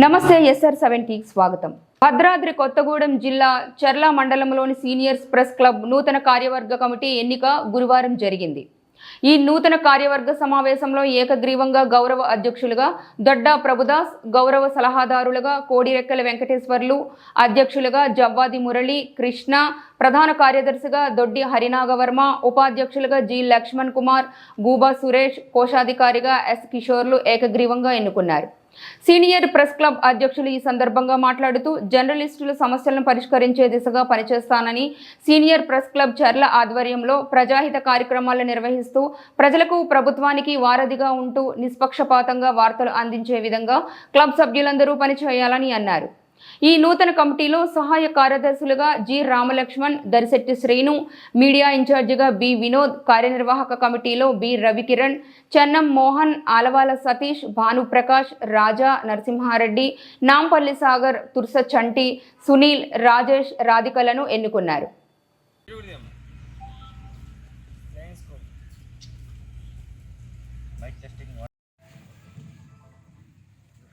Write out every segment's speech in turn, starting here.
నమస్తే SR seventy స్వాగతం. భద్రాద్రి కొత్తగూడెం జిల్లా చర్ల మండలంలోని సీనియర్స్ ప్రెస్ క్లబ్ నూతన కార్యవర్గ కమిటీ ఎన్నిక గురువారం జరిగింది. ఈ నూతన కార్యవర్గ సమావేశంలో ఏకగ్రీవంగా గౌరవ అధ్యక్షులుగా దొడ్డా ప్రభుదాస్ గౌరవ సలహాదారులుగా కోడిరెక్కల వెంకటేశ్వర్లు అధ్యక్షులుగా జవ్వాది మురళి కృష్ణ ప్రధాన కార్యదర్శిగా దొడ్డి హరినాగవర్మ ఉపాధ్యక్షులుగా జి లక్ష్మణ్ కుమార్ గూబా సురేష్ కోశాధికారిగా ఎస్ కిషోర్లు ఏకగ్రీవంగా ఎన్నుకున్నారు. సీనియర్ ప్రెస్ క్లబ్ అధ్యక్షులు ఈ సందర్భంగా మాట్లాడుతూ జర్నలిస్టుల సమస్యలను పరిష్కరించే దిశగా పనిచేస్తానని సీనియర్ ప్రెస్ క్లబ్ చర్ల ఆధ్వర్యంలో ప్రజాహిత కార్యక్రమాలు నిర్వహిస్తూ ప్రజలకు ప్రభుత్వానికి వారధిగా ఉంటూ నిష్పక్షపాతంగా వార్తలు అందించే విధంగా క్లబ్ సభ్యులందరూ పనిచేయాలని అన్నారు. ఈ నూతన కమిటీలో సహాయ కార్యదర్శులుగా జి రామలక్ష్మణ్ దరిశెట్టి శ్రీను మీడియా ఇన్ఛార్జిగా బి వినోద్ కార్యనిర్వాహక కమిటీలో బి రవికిరణ్ చెన్నం మోహన్ ఆలవాల సతీష్ భానుప్రకాష్ రాజా నరసింహారెడ్డి నాంపల్లి సాగర్ తుర్స చంటి సునీల్ రాజేష్ రాధికలను ఎన్నుకున్నారు.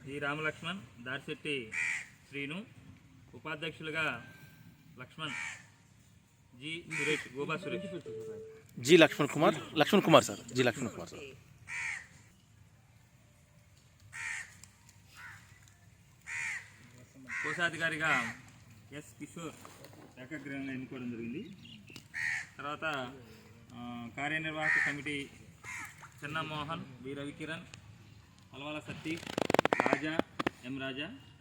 జి రామలక్ష్మణ్ దారిశెట్టి శ్రీను ఉపాధ్యక్షులుగా Lakshman G Suresh Goba Suresh. G Lakshman Kumar Lakshman Kumar sir. G Lakshman Kumar sir. కోశాధికారిగా S Kishore ఏకగ్రీవంగా ఎన్నుకోవడం జరిగింది. తర్వాత కార్యనిర్వాహక committee Chennamohan V Ravikiran Alavala Satish Raja M Raja